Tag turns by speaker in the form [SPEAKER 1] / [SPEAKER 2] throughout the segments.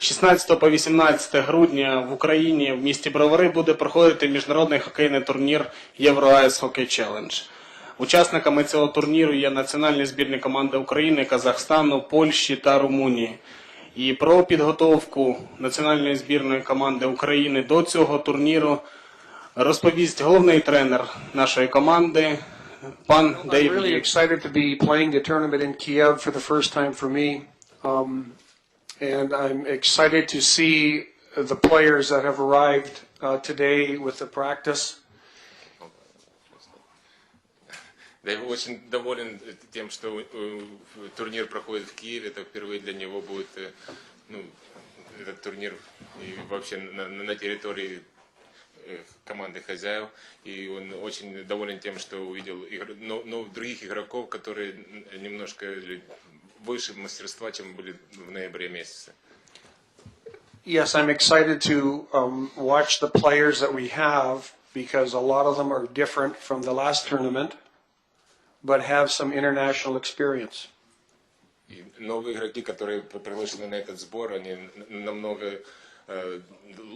[SPEAKER 1] 16 по 18 грудня в Україні в місті Бровари буде проходити міжнародний хокейний турнір Євроайс Хокей Челендж. Учасниками цього турніру є національні збірні команди України, Казахстану, Польщі та Румунії. І про підготовку національної збірної команди України до цього турніру розповість головний тренер нашої команди пан
[SPEAKER 2] I'm really excited to be playing the tournament in Kiev for the first time for me. Um, and I'm excited to see the players that have arrived uh, today with the practice.
[SPEAKER 3] Да, я очень доволен э, тем, что э, турнир проходит в Киеве. Это впервые для него будет э, ну, этот турнир и вообще на, на- на территории э, команды хозяев. И он очень доволен тем, что увидел игр- но- но других игроков, которые м, немножко ли- выше мастерства, чем были в ноябре месяце.
[SPEAKER 2] Yes, I'm excited to um, watch the players that we have because a lot of them are different from the last tournament, but have some international experience.
[SPEAKER 3] И новые игроки, которые п- приглашены на этот сбор, они н- намного э,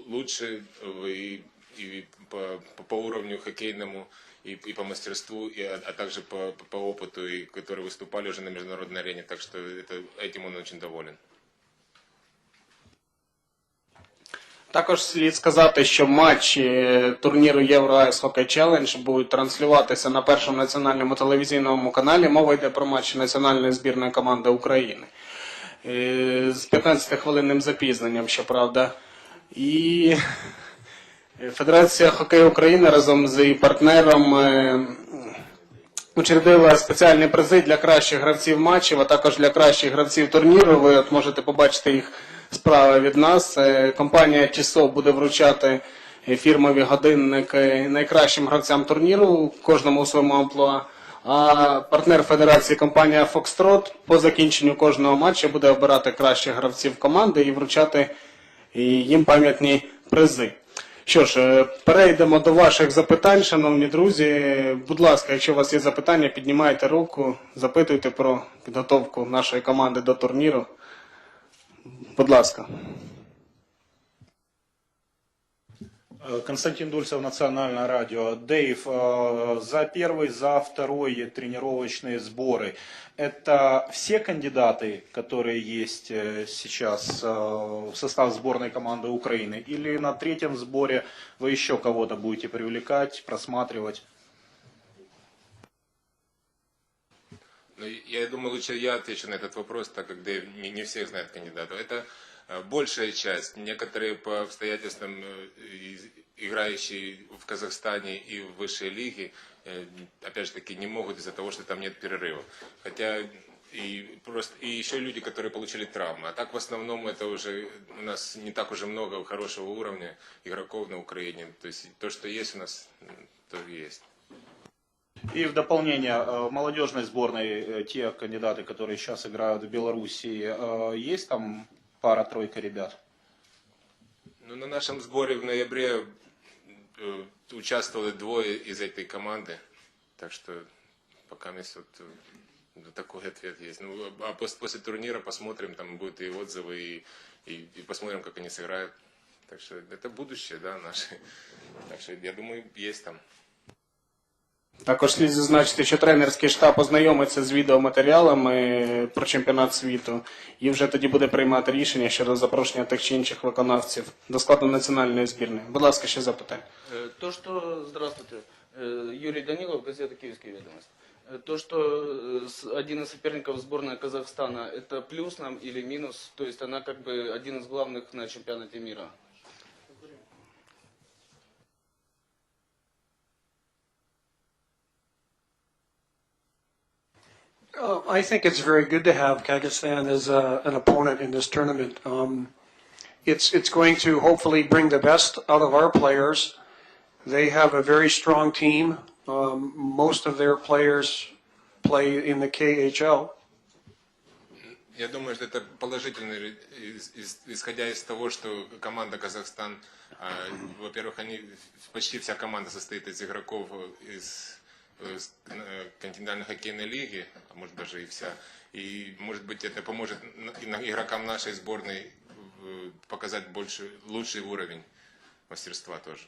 [SPEAKER 3] лучше э, и, и по, по- по уровню хоккейному, и, и по мастерству, и, а, а также по, по опыту, и которые выступали уже на международной арене. Так что это, этим он очень доволен.
[SPEAKER 1] Також слід сказати, що матчі турніру Євроайс Хокей Челендж будуть транслюватися на першому національному телевізійному каналі. Мова йде про матчі національної збірної команди України. Е, З 15-хвилинним запізненням, щоправда. І Федерація хокею України разом з її партнером е, учредила спеціальні призи для кращих гравців матчів, а також для кращих гравців турніру. Ви от можете побачити їх справа від нас. Е, Компанія Тісо буде вручати фірмові годинники найкращим гравцям турніру, кожному у своєму амплуа. А партнер Федерації компанія Foxtrot по закінченню кожного матчу буде обирати кращих гравців команди і вручати їм пам'ятні призи. Що ж, е, перейдемо до ваших запитань, шановні друзі. Будь ласка, якщо у вас є запитання, піднімайте руку, запитуйте про підготовку нашої команди до турніру. Будь ласка.
[SPEAKER 4] Э, Константин Дульцев, Национальное радио. Дэйв, э, за первый, за второй тренировочные сборы. Это все кандидаты, которые есть э, сейчас э, в состав сборной команды Украины? Или на третьем сборе вы еще кого-то будете привлекать, просматривать?
[SPEAKER 3] Ну, я думаю, лучше я отвечу на этот вопрос, так как Дэйв не, не всех знает кандидатов. Это э, большая часть. Некоторые по обстоятельствам э, играющие в Казахстане и в высшей лиге, э, опять же таки, не могут из-за того, что там нет перерыва. Хотя и просто и еще люди, которые получили травмы. А так в основном это уже у нас не так уже много хорошего уровня игроков на Украине. То есть то, что есть у нас, то есть.
[SPEAKER 4] И в дополнение, э, в молодежной сборной, э, те кандидаты, которые сейчас играют в Белоруссии, э, есть там пара-тройка ребят?
[SPEAKER 3] Ну, на нашем сборе в ноябре э, участвовало двое из этой команды. Так что пока мест вот э, такой ответ есть. Ну, а пос- после, турнира посмотрим, там будут и отзывы, и, и, и посмотрим, как они сыграют. Так что это будущее, да, наше. Так что я думаю, есть там.
[SPEAKER 1] Також слід зазначити, що тренерський штаб ознайомиться з відеоматеріалами про чемпіонат світу і вже тоді буде приймати рішення щодо запрошення тих чи інших виконавців до складу національної збірної. Будь ласка, ще запитання.
[SPEAKER 5] Э, То, что... Здравствуйте. Э, Юрий Данилов, газета «Киевская ведомость». Э, То, что э, с- один из соперников сборная Казахстана, это плюс нам или минус? То есть она как бы один из главных на чемпионате мира?
[SPEAKER 2] Uh, I think it's very good to have Kazakhstan as uh, an opponent in this tournament. Um, it's it's going to hopefully bring the best out of our players. They have a very strong team. Um, most of their players play in the KHL.
[SPEAKER 3] Я думаю, что это положительно, из- из- исходя из того, что команда Казахстан, а, во-первых, они почти вся команда состоит из игроков из, из, э, континентальной хоккейной лиги, а может даже и вся. И может быть это поможет н- и на- игрокам нашей сборной э, показать больше, лучший уровень мастерства тоже.